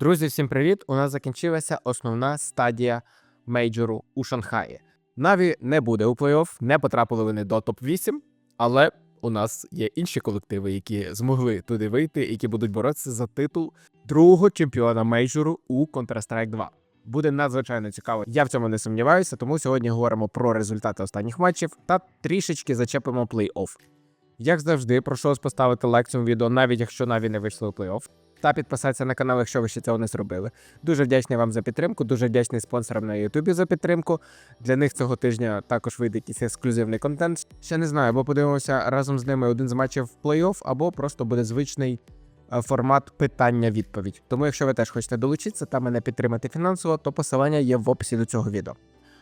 Друзі, всім привіт! У нас закінчилася основна стадія мейджору у Шанхаї. Наві не буде у плей-офф, не потрапили вони до топ-8, але у нас є інші колективи, які змогли туди вийти, які будуть боротися за титул другого чемпіона мейджору у Counter-Strike 2. Буде надзвичайно цікаво. Я в цьому не сумніваюся, тому сьогодні говоримо про результати останніх матчів та трішечки зачепимо плей-офф. Як завжди, прошу вас поставити лайк цьому відео, навіть якщо Наві не вийшли у плей-офф та підписатися на канал, якщо ви ще цього не зробили. Дуже вдячний вам за підтримку, дуже вдячний спонсорам на Ютубі за підтримку. Для них цього тижня також вийде якийсь ексклюзивний контент. Ще не знаю, або подивимося разом з ними один з матчів плей-офф, або просто буде звичний е, формат питання-відповідь. Тому, якщо ви теж хочете долучитися та мене підтримати фінансово, то посилання є в описі до цього відео.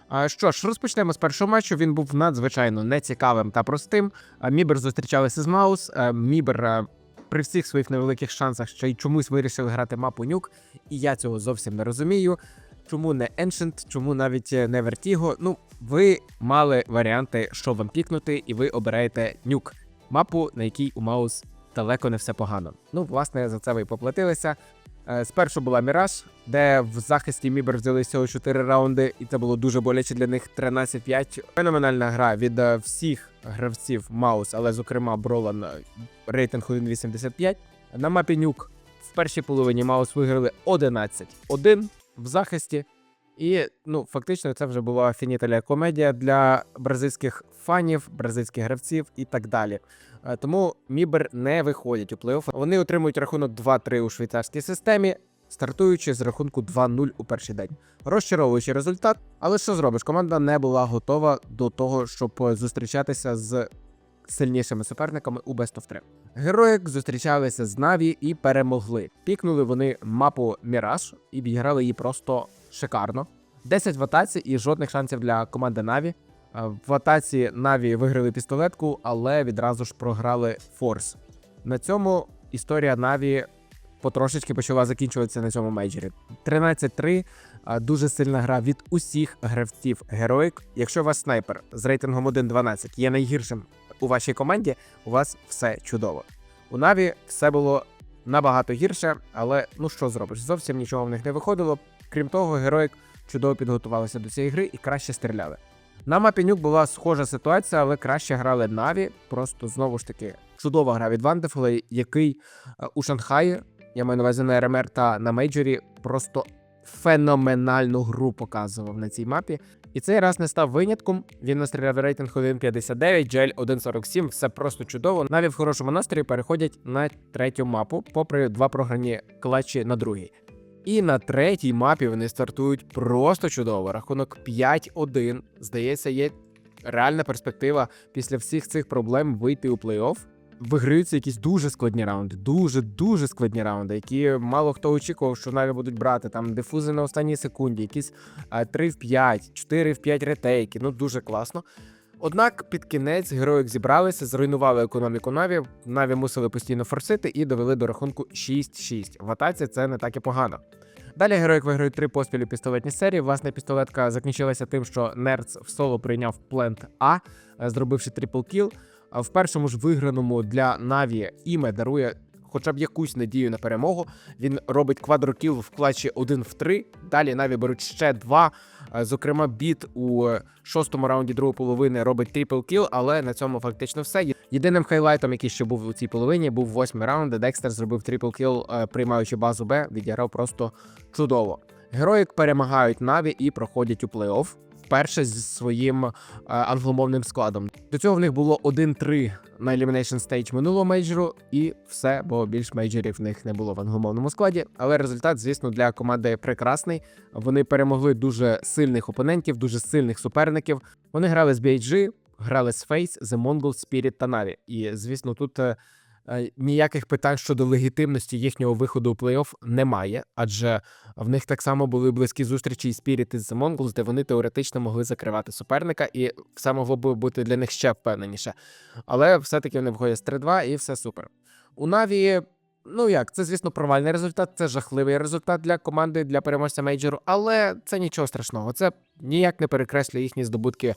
А що ж, розпочнемо з першого матчу. Він був надзвичайно нецікавим та простим. Мібер зустрічалися з Маус. Мібер е, при всіх своїх невеликих шансах ще й чомусь вирішили грати мапу нюк, і я цього зовсім не розумію. Чому не Ancient, чому навіть не Vertigo? Ну, ви мали варіанти, що вам пікнути, і ви обираєте нюк, мапу, на якій у Маус далеко не все погано. Ну, власне, за це ви і поплатилися. Е, Спершу була Міраж, де в захисті Мібер взяли всього 4 раунди, і це було дуже боляче для них 13-5. Феноменальна гра від е, всіх гравців Маус, але зокрема Бролан е, рейтинг 1.85. На мапі Нюк в першій половині Маус виграли 11-1 в захисті. І ну, фактично, це вже була фініталя комедія для бразильських фанів, бразильських гравців і так далі. Е, Тому Мібер не виходять у плей-офф. Вони отримують рахунок 2-3 у швейцарській системі, стартуючи з рахунку 2-0 у перший день. Розчаровуючий результат, але що зробиш? Команда не була готова до того, щоб е, зустрічатися з сильнішими суперниками у Best of 3. Героїк зустрічалися з Наві і перемогли. Пікнули вони мапу Міраж і відіграли її просто шикарно. 10 в атаці і жодних шансів для команди Наві. Е, В атаці Наві виграли пістолетку, але відразу ж програли Форс. На цьому історія Наві потрошечки почала закінчуватися на цьому мейджорі. 13-3 дуже сильна гра від усіх гравців героїк. Якщо у вас снайпер з рейтингом 1.12 є найгіршим у вашій команді, у вас все чудово. У Наві все було набагато гірше, але ну що зробиш? Зовсім нічого в них не виходило. Крім того, героїк чудово підготувалися до цієї гри і краще стріляли. На мапі Нюк була схожа ситуація, але краще грали Наві. Просто знову ж таки чудова гра від Вандефула, який е, у Шанхаї, я маю на увазі на РМР та на мейджорі, просто феноменальну гру показував на цій мапі. І цей раз не став винятком. Він настріляв рейтинг 1.59, джель 1.47, все просто чудово. Навіть в хорошому настрої переходять на третю мапу, попри два програні клатчі на другій. І на третій мапі вони стартують просто чудово. Рахунок 5-1. Здається, є реальна перспектива після всіх цих проблем вийти у плей-офф. Виграються якісь дуже складні раунди, дуже дуже складні раунди, які мало хто очікував, що навіть будуть брати там дифузи на останній секунді, якісь 3 в 5, 4 в 5 ретейки. Ну дуже класно. Однак під кінець героїк зібралися, зруйнували економіку Наві. Наві мусили постійно форсити і довели до рахунку 6-6. В атаці це не так і погано. Далі героїк виграють три поспілі пістолетні серії. Власне, пістолетка закінчилася тим, що Нерц в соло прийняв плент А, е, зробивши трипл кіл. В першому ж виграному для Наві іме дарує хоча б якусь надію на перемогу. Він робить квадрокіл в клатчі 1 в 3. Далі Наві беруть ще два. Е, Зокрема, біт у шостому раунді другої половини робить трипл кіл, але на цьому фактично все. Єдиним хайлайтом, який ще був у цій половині, був восьмий раунд, де Декстер зробив трипл кіл, е, приймаючи базу Б, відіграв просто чудово. Героїк перемагають Наві і проходять у плей-офф. Вперше зі своїм е, англомовним складом. До цього в них було 1-3 на Elimination Stage минулого мейджору, і все, бо більш мейджорів в них не було в англомовному складі. Але результат, звісно, для команди прекрасний. Вони перемогли дуже сильних опонентів, дуже сильних суперників. Вони грали з BHG, грали з Face, The Mongol, Spirit та Na'Vi. І звісно, тут. Е, Ніяких питань щодо легітимності їхнього виходу у плей-офф немає, адже в них так само були близькі зустрічі і Spirit із Mongols, де вони теоретично могли закривати суперника, і все могло би бути для них ще впевненіше. Але все-таки вони виходять з 3-2 і все супер. У Наві, ну як, це, звісно, провальний результат, це жахливий результат для команди, для переможця мейджору, але це нічого страшного. Це ніяк не перекреслює їхні здобутки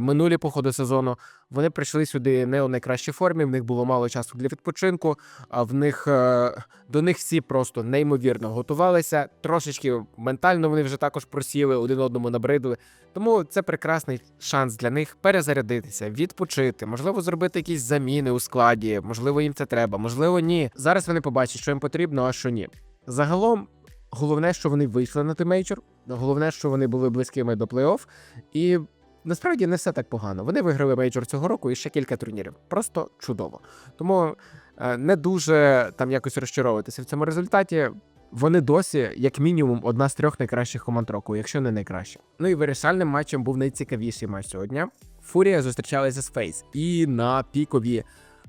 минулі по ходу сезону. Вони прийшли сюди не у найкращій формі. В них було мало часу для відпочинку. А в них е, до них всі просто неймовірно готувалися. Трошечки ментально вони вже також просіли, один одному набридли. Тому це прекрасний шанс для них перезарядитися, відпочити, можливо, зробити якісь заміни у складі. Можливо, їм це треба, можливо, ні. Зараз вони побачать, що їм потрібно, а що ні. Загалом, головне, що вони вийшли на той мейджор. Головне, що вони були близькими до плей-офф. І насправді не все так погано. Вони виграли мейджор цього року і ще кілька турнірів. Просто чудово. Тому е, не дуже там якось розчаровуватися в цьому результаті. Вони досі, як мінімум, одна з трьох найкращих команд року, якщо не найкраща. Ну і вирішальним матчем був найцікавіший матч сьогодні. Фурія зустрічалася з Фейс, і на пікові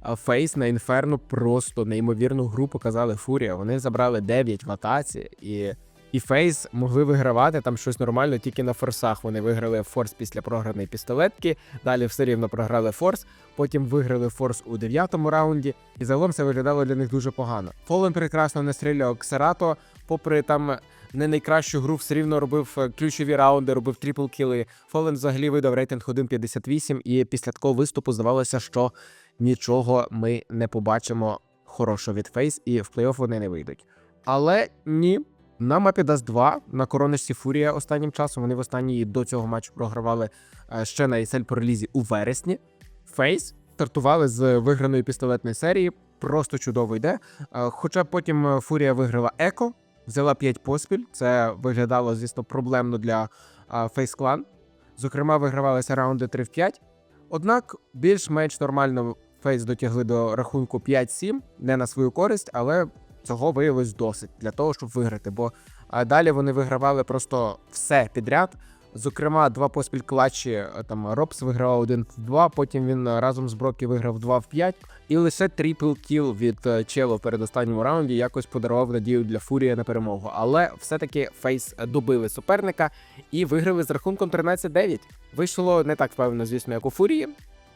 Фейс на Інферно просто неймовірну гру показали Фурія. Вони забрали 9 в атаці, і, і Фейс могли вигравати там щось нормально тільки на форсах. Вони виграли форс після програної пістолетки. Далі все рівно програли форс. Потім виграли форс у дев'ятому раунді, і загалом це виглядало для них дуже погано. Фолен прекрасно настріляв Ксерато, попри там не найкращу гру, все рівно робив е, ключові раунди, робив трипл кіли. Фолен взагалі видав рейтинг 1.58, і після такого виступу здавалося, що нічого ми не побачимо хорошого від Фейс, і в плей-офф вони не вийдуть. Але ні. На мапі Dust 2 на короночці Фурія останнім часом вони в останній до цього матчу програвали е, ще на по релізі у вересні. Фейс стартували з виграної пістолетної серії. Просто чудово йде. Е, Хоча потім е, Фурія виграла Еко, взяла 5 поспіль. Це виглядало, звісно, проблемно для Фейс Клан. Зокрема, вигравалися раунди 3 в 5. Однак більш-менш нормально Фейс дотягли до рахунку 5-7, не на свою користь, але цього виявилось досить для того, щоб виграти. Бо далі вони вигравали просто все підряд. Зокрема, два поспіль клатчі, е, там Робс вигравав 1 в 2, потім він е, разом з Брокі виграв 2 в 5. І лише трипл кіл від е, Чело в передостанньому раунді якось подарував надію для Фурія на перемогу. Але все-таки Фейс добили суперника і виграли з рахунком 13-9. Вийшло не так впевнено, звісно, як у Фурії.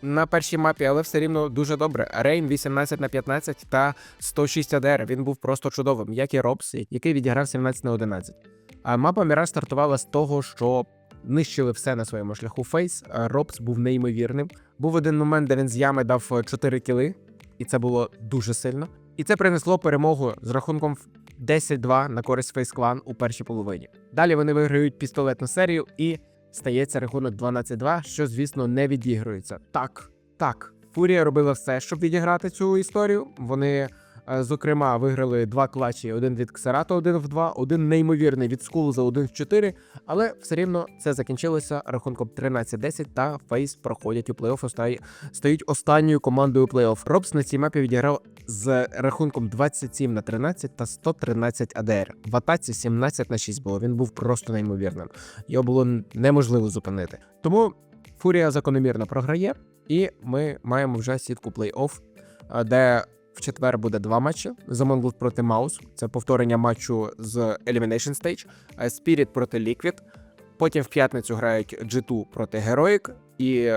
На першій мапі, але все рівно дуже добре. Рейн 18 на 15 та 106 АДР. Він був просто чудовим, як і Робс, який відіграв 17 на 11. А мапа Міраж стартувала з того, що нищили все на своєму шляху Фейс. Робс був неймовірним. Був один момент, де він з ями дав 4 кіли, і це було дуже сильно. І це принесло перемогу з рахунком 10-2 на користь Фейс Клан у першій половині. Далі вони виграють пістолетну серію і стається рахунок 12-2, що, звісно, не відігрується. Так, так. Фурія робила все, щоб відіграти цю історію. Вони, зокрема, виграли два клатчі: один від Ксерато, один в 2, один неймовірний від Скул за 1 в 4. Але все рівно це закінчилося рахунком 13-10 та Фейс проходять у плей-офф, стають останньою командою плей-офф. Робс на цій мапі відіграв з рахунком 27 на 13 та 113 АДР. В атаці 17 на 6 було. Він був просто неймовірним. Його було неможливо зупинити. Тому Фурія закономірно програє, і ми маємо вже сітку плей-офф, де в четвер буде два матчі: Mongols проти Маус. Це повторення матчу з Elimination Stage, Spirit проти Liquid. Потім в п'ятницю грають G2 проти Heroic і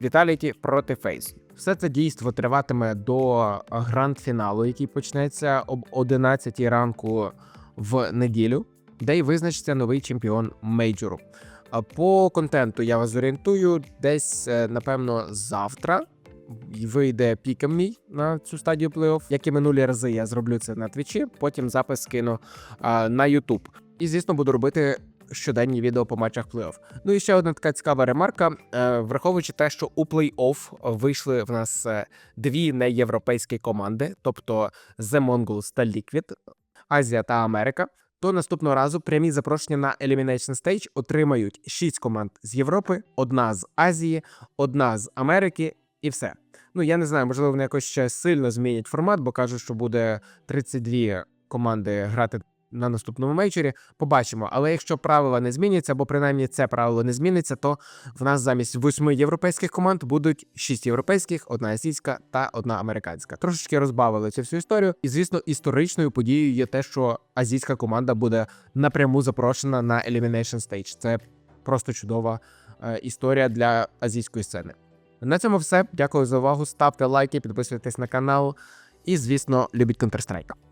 Vitality проти Face. Все це дійство триватиме до гранд-фіналу, який почнеться об 11 ранку в неділю, де й визначиться новий чемпіон мейджору. По контенту я вас зорієнтую десь, е, напевно, завтра. Вийде піком мій на цю стадію плей-офф. Як і минулі рази, я зроблю це на твічі, потім запис скину а, на YouTube. І, звісно, буду робити щоденні відео по матчах плей-офф. Ну і ще одна така цікава ремарка. Е, враховуючи те, що у плей-офф вийшли в нас е, дві неєвропейські команди, тобто The Mongols та Liquid, Азія та Америка. То наступного разу прямі запрошення на Elimination Stage отримають 6 команд з Європи, одна з Азії, одна з Америки і все. Ну я не знаю, можливо, вони якось ще сильно змінять формат, бо кажуть, що буде 32 команди грати на наступному мейджорі. Побачимо. Але якщо правила не зміняться, або принаймні це правило не зміниться, то в нас замість восьми європейських команд будуть шість європейських, одна азійська та одна американська. Трошечки розбавили цю всю історію. І звісно, історичною подією є те, що азійська команда буде напряму запрошена на Elimination Stage. Це просто чудова е, історія для азійської сцени. На цьому все. Дякую за увагу. Ставте лайки, підписуйтесь на канал. І, звісно, любіть Counter-Strike.